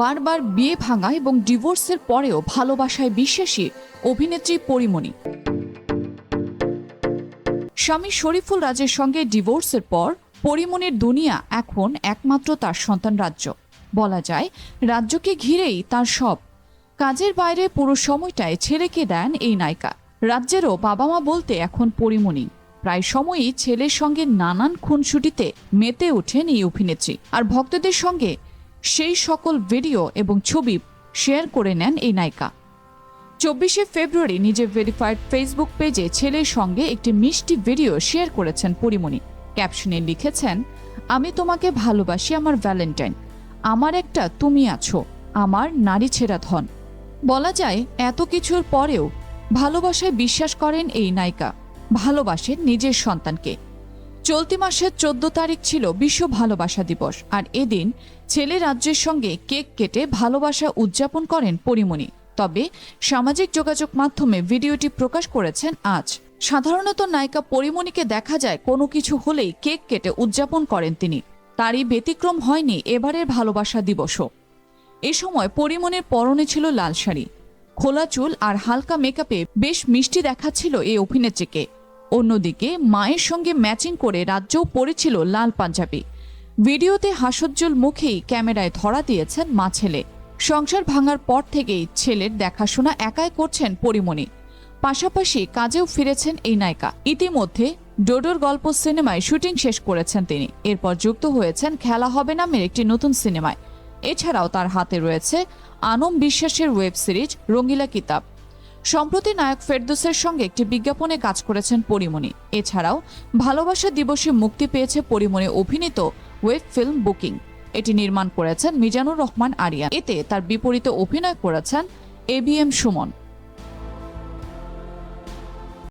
বারবার বিয়ে ভাঙা এবং ডিভোর্সের পরেও ভালোবাসায় বিশ্বাসী অভিনেত্রী পরিমণি। স্বামী শরীফুল রাজের সঙ্গে ডিভোর্সের পর পরিমণির দুনিয়া এখন একমাত্র তার সন্তান রাজ্য। বলা যায়, রাজ্যকে ঘিরেই তার সব। কাজের বাইরে পুরো সময়টায় ছেলেকে দেন এই নায়িকা। রাজ্যেরও বাবা মা বলতে এখন পরিমণি। প্রায় সময়ই ছেলের সঙ্গে নানান খুনসুটিতে মেতে ওঠেন এই অভিনেত্রী। আর ভক্তদের সঙ্গে সেই সকল ভিডিও এবং ছবি শেয়ার করে নেন এই নায়িকা। চব্বিশে ফেব্রুয়ারি নিজের ভেরিফাইড ফেসবুক পেজে ছেলের সঙ্গে একটি মিষ্টি ভিডিও শেয়ার করেছেন পরিমণি। ক্যাপশনে লিখেছেন, আমি তোমাকে ভালোবাসি আমার ভ্যালেন্টাইন আমার একটা তুমি আছো, আমার নারী ছেঁড়া ধন। বলা যায়, এত কিছুর পরেও ভালোবাসায় বিশ্বাস করেন এই নায়িকা। ভালোবাসেন নিজের সন্তানকে। চলতি মাসের চোদ্দ তারিখ ছিল বিশ্ব ভালোবাসা দিবস, আর এদিন ছেলে রাজ্যের সঙ্গে কেক কেটে ভালোবাসা উদযাপন করেন পরিমণি। তবে সামাজিক যোগাযোগ মাধ্যমে ভিডিওটি প্রকাশ করেছেন আজ। সাধারণত নায়িকা পরিমণিকে দেখা যায় কোনো কিছু হলেই কেক কেটে উদযাপন করেন তিনি। তারই ব্যতিক্রম হয়নি এবারের ভালোবাসা দিবসও। এ সময় পরিমণির পরনে ছিল লাল শাড়ি। খোলা চুল আর হালকা মেকআপে বেশ মিষ্টি দেখাচ্ছিল এই অভিনেত্রীকে। অন্যদিকে, মায়ের সঙ্গে ম্যাচিং করে রাজ্যও পড়েছিল লাল পাঞ্জাবি। ভিডিওতে হাসজ্জ্বল মুখেই ক্যামেরায় ধরা দিয়েছেন মা ছেলে। সংসার ভাঙার পর থেকেই ছেলের দেখাশোনা একাই করছেন পরিমণি। পাশাপাশি কাজেও ফিরেছেন এই নায়িকা। ইতিমধ্যে ডোডোর গল্প সিনেমায় শুটিং শেষ করেছেন তিনি। এরপর যুক্ত হয়েছেন খেলা হবে নামের একটি নতুন সিনেমায়। এছাড়াও তার হাতে রয়েছে আনম বিশ্বাসের ওয়েব সিরিজ রঙ্গিলা কিতাব। সম্প্রতি নায়ক ফেরদোসের সঙ্গে একটি বিজ্ঞাপনে কাজ করেছেন পরিমণি। এছাড়াও, ভালোবাসা দিবসে মুক্তি পেয়েছে পরিমণি অভিনীত ওয়েব ফিল্ম বুকিং। এটি নির্মাণ করেছেন মিজানুর রহমান আরিয়া এতে তার বিপরীতে অভিনয় করেছেন এ বি এম সুমন।